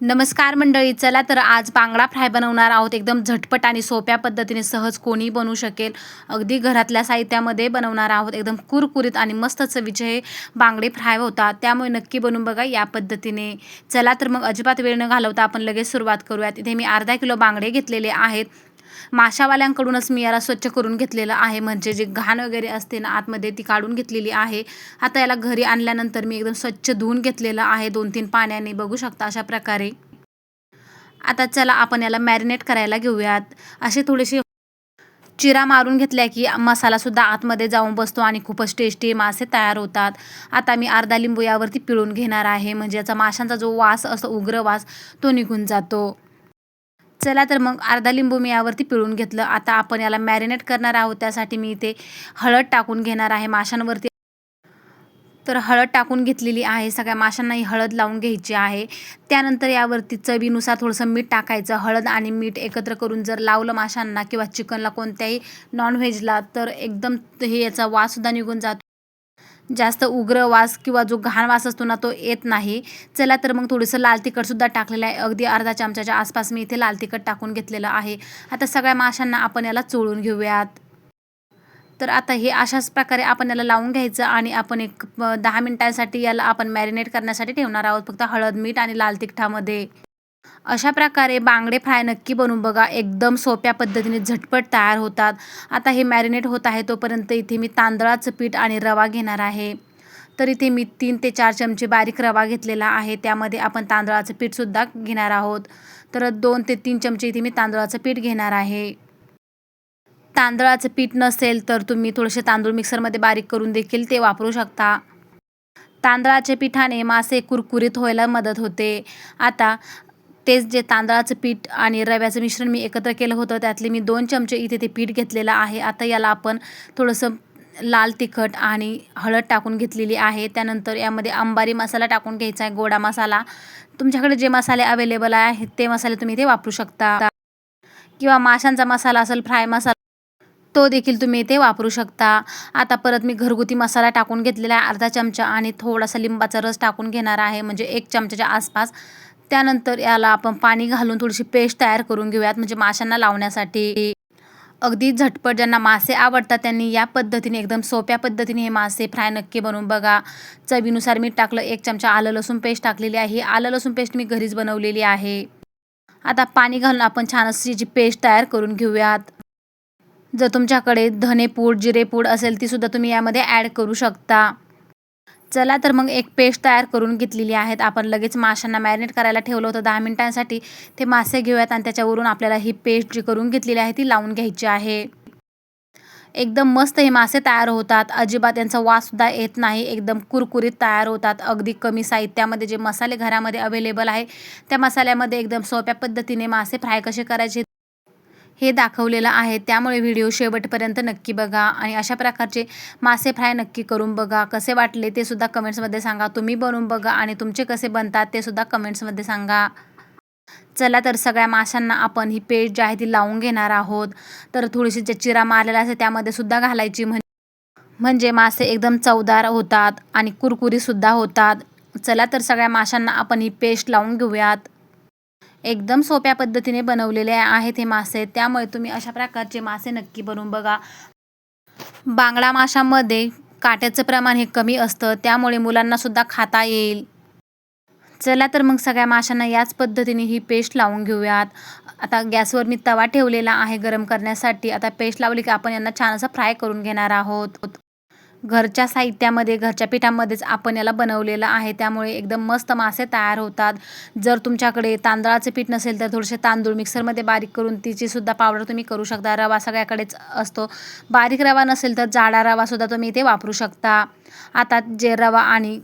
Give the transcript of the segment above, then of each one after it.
नमस्कार मंडळी चला तर आज बांगडा फ्राय बनवणार आहोत. एकदम झटपट आणि सोप्या पद्धतीने सहज कोणी बनवू शकेल. अगदी घरातल्या साहित्यामध्ये बनवणार आहोत. एकदम कुरकुरीत आणि मस्त चवीचे हे बांगडे फ्राय होतात त्यामुळे नक्की बनवून बघा या पद्धतीने. चला तर मग अजिबात वेळ न घालवता आपण लगेच सुरुवात करूयात. इथे मी अर्धा किलो बांगडे घेतलेले आहेत. माशावाल्यांकडूनच मी याला स्वच्छ करून घेतलेलं आहे. म्हणजे जे घाण वगैरे असते ना आतमध्ये ती काढून घेतलेली आहे. आता याला घरी आणल्यानंतर मी एकदम स्वच्छ धुवून घेतलेलं आहे. दोन तीन पाण्याने बघू शकता अशा प्रकारे. आता चला आपण याला मॅरिनेट करायला घेऊयात. असे थोडेसे चिरा मारून घेतल्या की मसालासुद्धा आतमध्ये जाऊन बसतो आणि खूपच टेस्टी मासे तयार होतात. आता मी अर्धा लिंबू यावरती पिळून घेणार आहे. म्हणजे याचा माशांचा जो वास असतो उग्र वास तो निघून जातो. चला तर मग अर्धा लिंबू मी यावरती पिळून घेतलं. आता आपण याला मॅरिनेट करणार आहोत. त्यासाठी मी इथे हळद टाकून घेणार आहे माशांवरती. तर हळद टाकून घेतलेली आहे. सगळ्या माशांनाही हळद लावून घ्यायची आहे. त्यानंतर यावरती चवीनुसार थोडंसं मीठ टाकायचं. हळद आणि मीठ एकत्र करून जर लावलं माशांना किंवा चिकनला कोणत्याही नॉनव्हेजला तर एकदम हे याचा वाससुद्धा निघून जातो. जास्त उग्र वास किंवा जो घाण वास असतो ना तो येत नाही. चला तर मग थोडंसं लाल तिखटसुद्धा टाकलेलं आहे. अगदी अर्धा चमच्याच्या आसपास मी इथे लाल तिखट टाकून घेतलेलं आहे. आता सगळ्या माशांना आपण याला चोळून घेऊयात. तर आता हे अशाच प्रकारे आपण याला लावून घ्यायचं आणि आपण एक दहा मिनिटांसाठी याला आपण मॅरिनेट करण्यासाठी ठेवणार आहोत. फक्त हळद मीठ आणि लाल तिखटामध्ये. अशा प्रकारे बांगडे फ्राय नक्की बनवून बघा. एकदम सोप्या पद्धतीने झटपट तयार होतात. आता हे मॅरिनेट होत आहे तोपर्यंत इथे मी तांदळाचं पीठ आणि रवा घेणार आहे. तर इथे मी तीन ते चार चमचे बारीक रवा घेतलेला आहे. त्यामध्ये आपण तांदळाचं पीठसुद्धा घेणार आहोत. तर दोन ते तीन चमचे इथे मी तांदळाचं पीठ घेणार आहे. तांदळाचं पीठ नसेल तर तुम्ही थोडेसे तांदूळ मिक्सरमध्ये बारीक करून देखील ते वापरू शकता. तांदळाच्या पिठाने मासे कुरकुरीत व्हायला मदत होते. आता तेच जे तांदळाचं पीठ आणि रव्याचं मिश्रण मी एकत्र केलं होतं त्यातले मी दोन चमचे इथे ते पीठ घेतलेलं आहे. आता याला आपण थोडंसं लाल तिखट आणि हळद टाकून घेतलेली आहे. त्यानंतर यामध्ये अंबारी मसाला टाकून घ्यायचा आहे गोडा मसाला. तुमच्याकडे जे मसाले अवेलेबल आहेत ते मसाले तुम्ही इथे वापरू शकता. किंवा माशांचा मसाला असेल फ्राय मसाला तो देखील तुम्ही इथे वापरू शकता. आता परत मी घरगुती मसाला टाकून घेतलेला आहे अर्धा चमचा आणि थोडासा लिंबाचा रस टाकून घेणार आहे. म्हणजे एक चमच्याच्या आसपास त्यानंतर याला आपण पाणी घालून थोडीशी पेस्ट तयार करून घेऊयात म्हणजे माशांना लावण्यासाठी. अगदी झटपट ज्यांना मासे आवडतात त्यांनी या पद्धतीने एकदम सोप्या पद्धतीने हे मासे फ्राय नक्की बनवून बघा. चवीनुसार मीठ टाकलं एक चमचा आलं लसूण पेस्ट टाकलेली आहे. आलं लसूण पेस्ट मी घरीच बनवलेली आहे. आता पाणी घालून आपण छान अशी जी पेस्ट तयार करून घेऊयात. जर तुमच्याकडे धनेपूड जिरेपूड असेल तीसुद्धा तुम्ही यामध्ये ॲड करू शकता. चला तर मग एक पेस्ट तयार करून घेतलेली आहेत. आपण लगेच माशांना मॅरिनेट करायला ठेवलं होतं दहा मिनिटांसाठी. ते मासे घेऊयात आणि त्याच्यावरून आपल्याला ही पेस्ट जी करून घेतलेली आहे ती लावून घ्यायची आहे. एकदम मस्त हे मासे तयार होतात. अजिबात यांचा वाससुद्धा येत नाही. एकदम कुरकुरीत तयार होतात. अगदी कमी साहित्यामध्ये जे मसाले घरामध्ये अवेलेबल आहे त्या मसाल्यामध्ये एकदम सोप्या पद्धतीने मासे फ्राय कसे करायचे हे दाखवलेलं आहे. त्यामुळे व्हिडिओ शेवटपर्यंत नक्की बघा आणि अशा प्रकारचे मासे फ्राय नक्की करून बघा. कसे वाटले ते सुद्धा कमेंट्समध्ये सांगा. तुम्ही बनवून बघा आणि तुमचे कसे बनतात ते सुद्धा कमेंट्समध्ये सांगा. चला तर सगळ्या माशांना आपण ही पेस्ट जी आहे ती लावून घेणार आहोत. तर थोडीशी जे चिरा मारलेला असेल त्यामध्ये सुद्धा घालायची म्हणजे मासे एकदम चवदार होतात आणि कुरकुरीसुद्धा होतात. चला तर सगळ्या माशांना आपण ही पेस्ट लावून घेऊयात. एकदम सोप्या पद्धतीने बनवलेले आहेत हे मासे. त्यामुळे तुम्ही अशा प्रकारचे मासे नक्की बनवून बघा. बांगडा माशामध्ये काट्याचं प्रमाण हे कमी असतं. त्यामुळे मुलांनासुद्धा खाता येईल. चला तर मग सगळ्या माशांना याच पद्धतीने ही पेस्ट लावून घेऊयात. आता गॅसवर मी तवा ठेवलेला आहे गरम करण्यासाठी. आता पेस्ट लावली की आपण यांना छान असं फ्राय करून घेणार आहोत. घरच्या साहित्यामध्ये घरच्या पिठामध्येच आपण याला बनवलेलं आहे. त्यामुळे एकदम मस्त मासे तयार होतात. जर तुमच्याकडे तांदळाचे पीठ नसेल तर थोडेसे तांदूळ मिक्सरमध्ये बारीक करून तिचीसुद्धा पावडर तुम्ही करू शकता. रवा सगळ्याकडेच असतो. बारीक रवा नसेल तर जाडा रवासुद्धा तुम्ही इथे वापरू शकता. आता जे रवा आणि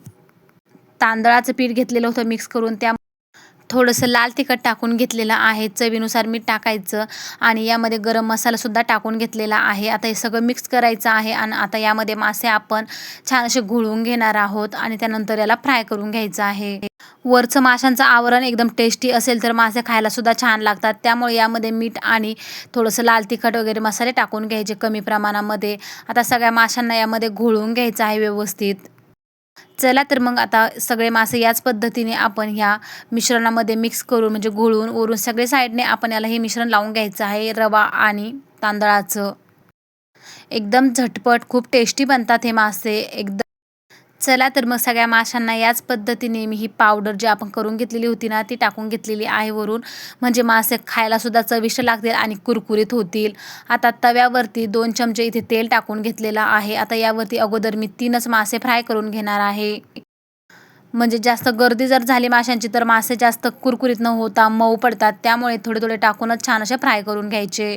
तांदळाचं पीठ घेतलेलं होतं मिक्स करून त्या थोडंसं लाल तिखट टाकून घेतलेलं आहे. चवीनुसार मीठ टाकायचं आणि यामध्ये गरम मसालासुद्धा टाकून घेतलेला आहे. आता हे सगळं मिक्स करायचं आहे आणि आता यामध्ये मासे आपण छान असे घोळून घेणार आहोत आणि त्यानंतर याला फ्राय करून घ्यायचं आहे. वरचं माशांचं आवरण एकदम टेस्टी असेल तर मासे खायलासुद्धा छान लागतात. त्यामुळे यामध्ये मीठ आणि थोडंसं लाल तिखट वगैरे मसाले टाकून घ्यायचे कमी प्रमाणामध्ये. आता सगळ्या माशांना यामध्ये घोळून घ्यायचं आहे व्यवस्थित. चला तर मग आता सगळे मासे याच पद्धतीने आपण ह्या मिश्रणामध्ये मिक्स करून म्हणजे घोळून वरून सगळे साईडने आपण याला हे मिश्रण लावून घ्यायचं आहे रवा आणि तांदळाचं. एकदम झटपट खूप टेस्टी बनतात हे मासे. एकदम चला तर मग सगळ्या माशांना याच पद्धतीने मी ही पावडर जी आपण करून घेतलेली होती ना ती टाकून घेतलेली आहे वरून. म्हणजे मासे खायलासुद्धा चविष्ट लागतील आणि कुरकुरीत होतील. आता तव्यावरती दोन चमचे इथे तेल टाकून घेतलेलं आहे. आता यावरती अगोदर मी तीनच मासे फ्राय करून घेणार आहे. म्हणजे जास्त गर्दी जर झाली माशांची तर मासे जास्त कुरकुरीत न होता मऊ पडतात. त्यामुळे थोडे थोडे टाकूनच छान असे फ्राय करून घ्यायचे.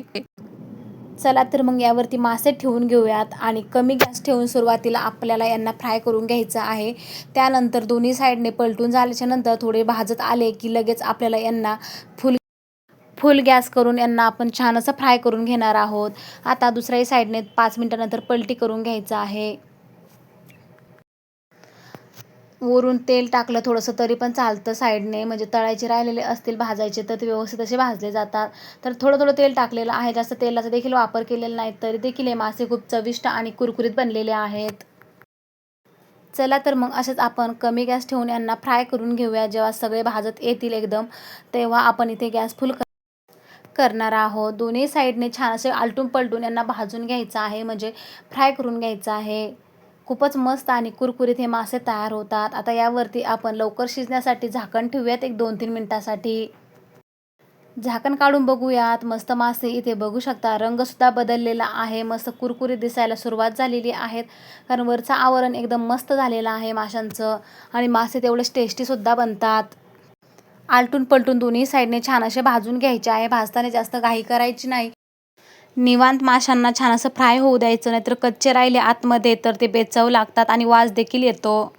चला तर मग यावरती मासे ठेवून घेऊयात आणि कमी गॅस ठेवून सुरुवातीला आपल्याला यांना फ्राय करून घ्यायचं आहे. त्यानंतर दोन्ही साईडने पलटून झाल्याच्यानंतर थोडे भाजत आले की लगेच आपल्याला यांना फुल फुल गॅस करून यांना आपण छान असं फ्राय करून घेणार आहोत. आता दुसऱ्याही साईडने पाच मिनटानंतर पलटी करून घ्यायचं आहे. वरून तेल टाकलं थोडंसं तरी पण चालतं साईडने. म्हणजे तळायचे राहिलेले असतील भाजायचे तर ते व्यवस्थित असे भाजले जातात. तर थोडं थोडं तेल टाकलेलं आहे. जास्त तेलाचा देखील वापर केलेला नाही तरी देखील हे मासे खूप चविष्ट आणि कुरकुरीत बनलेले आहेत. चला तर मग असेच आपण कमी गॅस ठेवून यांना फ्राय करून घेऊया. जेव्हा सगळे भाजत येतील एकदम तेव्हा आपण इथे गॅस फुल करणार आहोत. दोन्ही साईडने छान असे आलटून पलटून यांना भाजून घ्यायचं आहे. म्हणजे फ्राय करून घ्यायचं आहे. खूपच मस्त आणि कुरकुरीत हे मासे तयार होतात. आता यावरती आपण लवकर शिजण्यासाठी झाकण ठेवूयात एक दोन तीन मिनटासाठी. झाकण काढून बघूयात. मस्त मासे इथे बघू शकता. रंगसुद्धा बदललेला आहे. मस्त कुरकुरीत दिसायला सुरुवात झालेली आहेत. कारण वरचं आवरण एकदम मस्त झालेलं आहे माशांचं. आणि मासे तेवढेच टेस्टीसुद्धा बनतात. आलटून पलटून दोन्ही साईडने छान असे भाजून घ्यायचे आहे. भाजताना जास्त घाई करायची नाही. निवांत माशांना छान असं फ्राय होऊ द्यायचं नाहीतर कच्चे राहिले आतमध्ये तर ते बेचव लागतात आणि वास देखील येतो.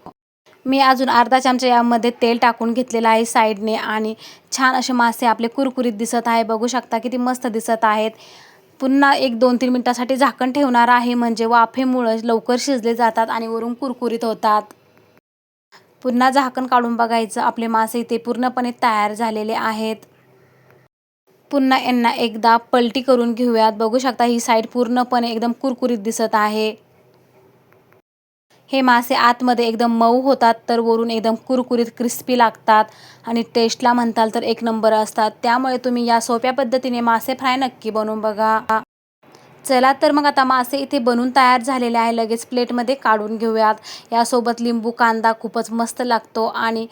मी अजून अर्धा चमचा यामध्ये तेल टाकून घेतलेलं आहे साईडने आणि छान असे मासे आपले कुरकुरीत दिसत आहे. बघू शकता किती मस्त दिसत आहेत. पुन्हा एक दोन तीन मिनटासाठी झाकण ठेवणार आहे म्हणजे वाफेमुळं लवकर शिजले जातात आणि वरून कुरकुरीत होतात. पुन्हा झाकण काढून बघायचं आपले मासे इथे पूर्णपणे तयार झालेले आहेत. पुन्हा यांना एकदा पलटी करून घेऊयात. बघू शकता ही साईड पूर्णपणे एकदम कुरकुरीत दिसत आहे. हे मासे आतमध्ये एकदम मऊ होतात तर वरून एकदम कुरकुरीत क्रिस्पी लागतात. आणि टेस्टला म्हणताल तर एक नंबर असतात. त्यामुळे तुम्ही या सोप्या पद्धतीने मासे फ्राय नक्की बनवून बघा. चला तर मग आता मासे इथे बनून तयार झालेले आहे. लगेच प्लेटमध्ये काढून घेऊयात. यासोबत लिंबू कांदा खूपच मस्त लागतो. आणि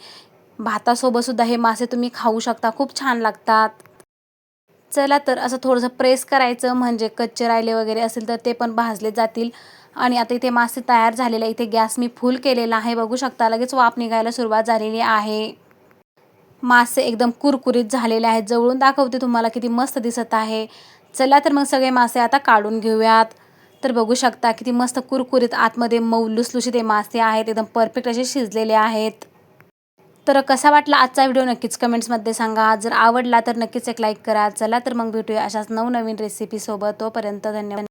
भातासोबतसुद्धा हे मासे तुम्ही खाऊ शकता. खूप छान लागतात. चला तर असं थोडंसं प्रेस करायचं म्हणजे कच्चे राहिले वगैरे असेल तर ते पण भाजले जातील. आणि आता इथे मासे तयार झालेले इथे गॅस मी फुल केलेला आहे. बघू शकता लगेच वाफ निघायला सुरुवात झालेली आहे. मासे एकदम कुरकुरीत झालेले आहेत. जवळून दाखवते तुम्हाला किती मस्त दिसत आहे. चला तर मग सगळे मासे आता काढून घेऊयात. तर बघू शकता किती मस्त कुरकुरीत आतमध्ये मऊ लुसलुशीत हे मासे आहेत. एकदम परफेक्ट असे शिजलेले आहेत. तर कसा वाटला आजचा व्हिडिओ नक्कीच कमेंट्समध्ये सांगा. जर आवडला तर नक्कीच एक लाईक करा. चला तर मग भेटूया अशाच नवनवीन रेसिपीसोबत तोपर्यंत धन्यवाद.